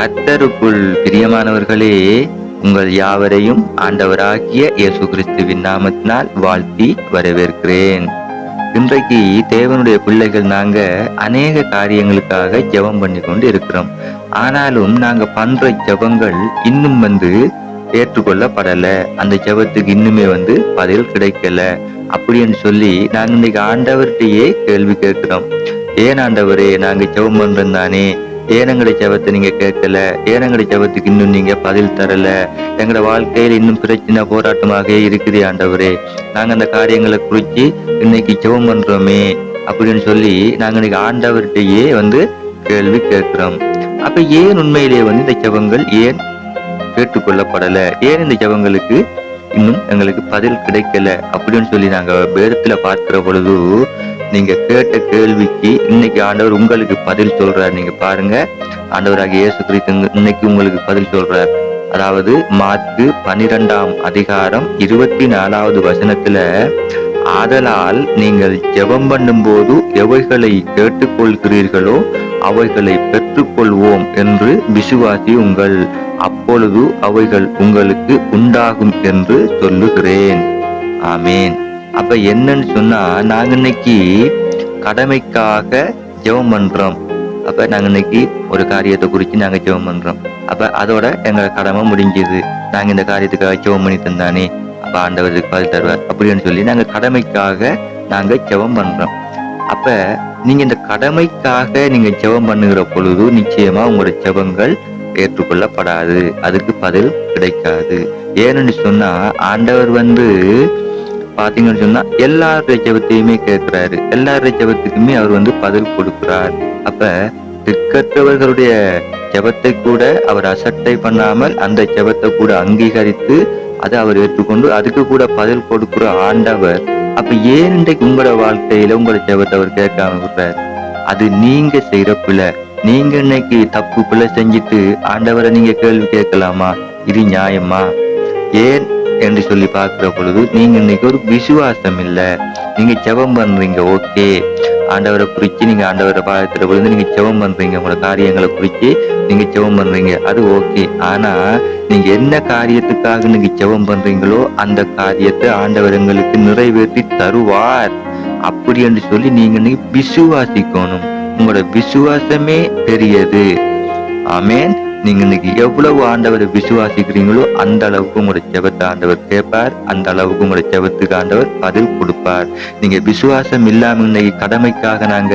கத்தருக்குள் பிரியமானவர்களே உங்கள் யாவரையும் ஆண்டவராகிய இயேசு கிறிஸ்துவின் நாமத்தினால் வாழ்த்தி வரவேற்கிறேன். இன்றைக்கு தேவனுடைய பிள்ளைகள் நாங்க அநேக காரியங்களுக்காக ஜெபம் பண்ணி கொண்டு இருக்கிறோம். ஆனாலும் நாங்க பண்ற ஜெபங்கள் இன்னும் வந்து ஏற்றுக்கொள்ளப்படல. அந்த ஜெபத்துக்கு இன்னுமே வந்து பதில் கிடைக்கல. அப்படின்னு சொல்லி நாங்க இன்னைக்கு ஆண்டவர்கிட்டயே கேள்வி கேட்கிறோம். ஏன் ஆண்டவரே நாங்க ஜெபம் பண்றோம் தானே? ஏன் ஜபத்தை நீங்க கேட்கல ஏன் ஜபத்துக்கு இன்னும் நீங்க பதில் தரல. எங்களோட வாழ்க்கையில இன்னும் பிரச்சனை போராட்டமாக இருக்குது ஆண்டவரே. நாங்க அந்த காரியங்களை குறிச்சு இன்னைக்கு ஜெபம் பண்றோமே அப்படின்னு சொல்லி நாங்க இன்னைக்கு ஆண்டவர்கிட்டயே வந்து கேள்வி கேட்கிறோம். அப்ப ஏன் உண்மையிலேயே வந்து இந்த ஜெபங்கள் ஏன் கேட்டுக்கொள்ளப்படல? ஏன் இந்த ஜெபங்களுக்கு இன்னும் எங்களுக்கு பதில் கிடைக்கல? அப்படின்னு சொல்லி நாங்க வேதத்துல பார்க்கிற பொழுது நீங்க கேட்ட கேள்விக்கு இன்னைக்கு ஆண்டவர் உங்களுக்கு பதில் சொல்றாரு. நீங்க பாருங்க. ஆண்டவராக இயேசு கிறிஸ்து இன்னைக்கு உங்களுக்கு பதில் சொல்றார். அதாவது மார்க்கு பனிரெண்டாம் அதிகாரம் இருபத்தி நாலாவது வசனத்துல ஆதலால் நீங்கள் ஜெபம் பண்ணும்போது எவைகளை கேட்டுக்கொள்கிறீர்களோ அவைகளை பெற்றுக்கொள்வோம் என்று விசுவாசி உங்கள் அப்பொழுது அவைகள் உங்களுக்கு உண்டாகும் என்று சொல்லுகிறேன். ஆமேன். அப்ப என்னன்னு சொன்னா நாங்க இன்னைக்கு கடமைக்காக ஜெபம் பண்றோம். அப்ப நாங்க இன்னைக்கு ஒரு காரியத்தை குறித்து நாங்க ஜெபம் பண்றோம். அப்ப அதோட எங்க கடமை முடிஞ்சது. நாங்க இந்த காரியத்துக்காக ஜெபம் பண்ணி தந்தானே அப்ப ஆண்டவருக்கு பதில் தருவார். அப்படின்னு சொல்லி நாங்க கடமைக்காக நாங்க ஜெபம் பண்றோம். அப்ப நீங்க இந்த கடமைக்காக நீங்க ஜெபம் பண்ணுகிற பொழுது நிச்சயமா உங்களோட ஜெபங்கள் ஏற்றுக்கொள்ளப்படாது. அதுக்கு பதில் கிடைக்காது. ஏன்னு சொன்னா ஆண்டவர் வந்து பாத்தீங்கன்னு சொன்னா எல்லாருடைய ஜபத்தையுமே கேட்கிறாரு. எல்லாருடைய ஜபத்துக்குமே அவர் வந்து பதில் கொடுக்கிறார். அப்ப திக்கற்றவர்களுடைய ஜபத்தை கூட அவர் அசட்டை பண்ணாமல் அந்த ஜபத்தை கூட அங்கீகரித்து அதை அவர் ஏற்றுக்கொண்டு அதுக்கு கூட பதில் கொடுக்கிற ஆண்டவர் அப்ப ஏன் இன்றைக்கு உங்களோட வாழ்க்கையில உங்களோட ஜபத்தை அவர் கேட்காம விடுறார்? அது நீங்க செய்யற பிள்ளை நீங்க இன்னைக்கு தப்பு பிள்ளை செஞ்சுட்டு ஆண்டவரை நீங்க கேள்வி கேட்கலாமா? இது நியாயமா? ஏன் என்று சொல்லி பார்க்குற பொழுது நீங்க இன்னைக்கு ஒரு விசுவாசம் இல்லை. நீங்க ஜெபம் பண்றீங்க ஓகே. ஆண்டவரை குறிச்சு நீங்க ஆண்டவரை பாதத்துல பொழுது நீங்க ஜெபம் பண்றீங்க. உங்களோட காரியங்களை குறிச்சு நீங்க ஜெபம் பண்றீங்க. அது ஓகே. ஆனா நீங்க என்ன காரியத்துக்காக நீங்க ஜெபம் பண்றீங்களோ அந்த காரியத்தை ஆண்டவர் எங்களுக்கு நிறைவேற்றி தருவார். அப்படி என்று சொல்லி நீங்க இன்னைக்கு விசுவாசிக்கணும். உங்களோட விசுவாசமே பெரியது. ஆமேன். நீங்க இன்னைக்கு எவ்வளவு ஆண்டவரை விசுவாசிக்கிறீங்களோ அந்த அளவுக்கு உங்களுடைய ஜெபத்தை ஆண்டவர் கேட்பார். அந்த அளவுக்கு உங்களுடைய ஜெபத்துக்கு ஆண்டவர் பதில் கொடுப்பார். நீங்க விசுவாசம் இல்லாம இன்னைக்கு கடமைக்காக நாங்க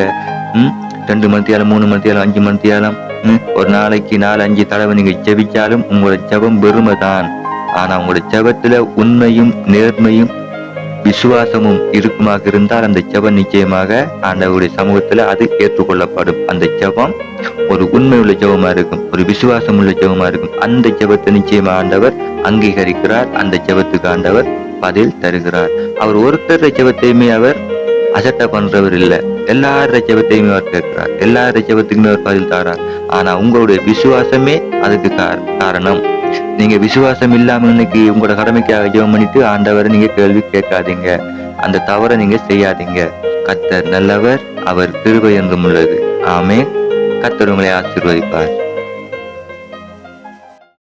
உம் ரெண்டு மணித்தியாலம் மூணு மணித்தியாலம் அஞ்சு மணித்தியாலம் ஒரு நாளைக்கு நாலு அஞ்சு தடவை நீங்க ஜெபிச்சாலும் உங்களோட ஜெபம் பெருமை தான் ஆனா உங்களோட ஜெபத்துல உண்மையும் நேர்மையும் விசுவாசமும் இருக்குமாக இருந்தால் அந்த ஜபம் நிச்சயமாக ஆண்டவருடைய சமூகத்துல அது ஏற்றுக்கொள்ளப்படும். அந்த ஜபம் ஒரு உண்மை உள்ள ஜபமா இருக்கும் ஒரு விசுவாசம் உள்ள ஜபமா இருக்கும். அந்த ஜபத்தை நிச்சயமா ஆண்டவர் அங்கீகரிக்கிறார். அந்த ஜபத்துக்கு ஆண்டவர் பதில் தருகிறார். அவர் ஒருத்தர் ஜபத்தையுமே அவர் அசட்ட பண்றவர் இல்ல. எல்லார ஜெபத்தையுமே அவர் கேட்கிறார். எல்லார ஜெபத்துக்குமே அவர் பதில் தாரார். ஆனா உங்களுடைய விசுவாசமே அதுக்கு காரணம். நீங்க விசுவாசம் இல்லாமல் இன்னைக்கு உங்களோட கடமைக்காக ஜெபம் பண்ணிட்டு ஆண்டவரை நீங்க கேள்வி கேட்காதீங்க. அந்த தவறை நீங்க செய்யாதீங்க. கத்தர் நல்லவர் அவர் கிருபை என்றும் உள்ளது. ஆமே கத்தர் உங்களை ஆசீர்வதிப்பார்.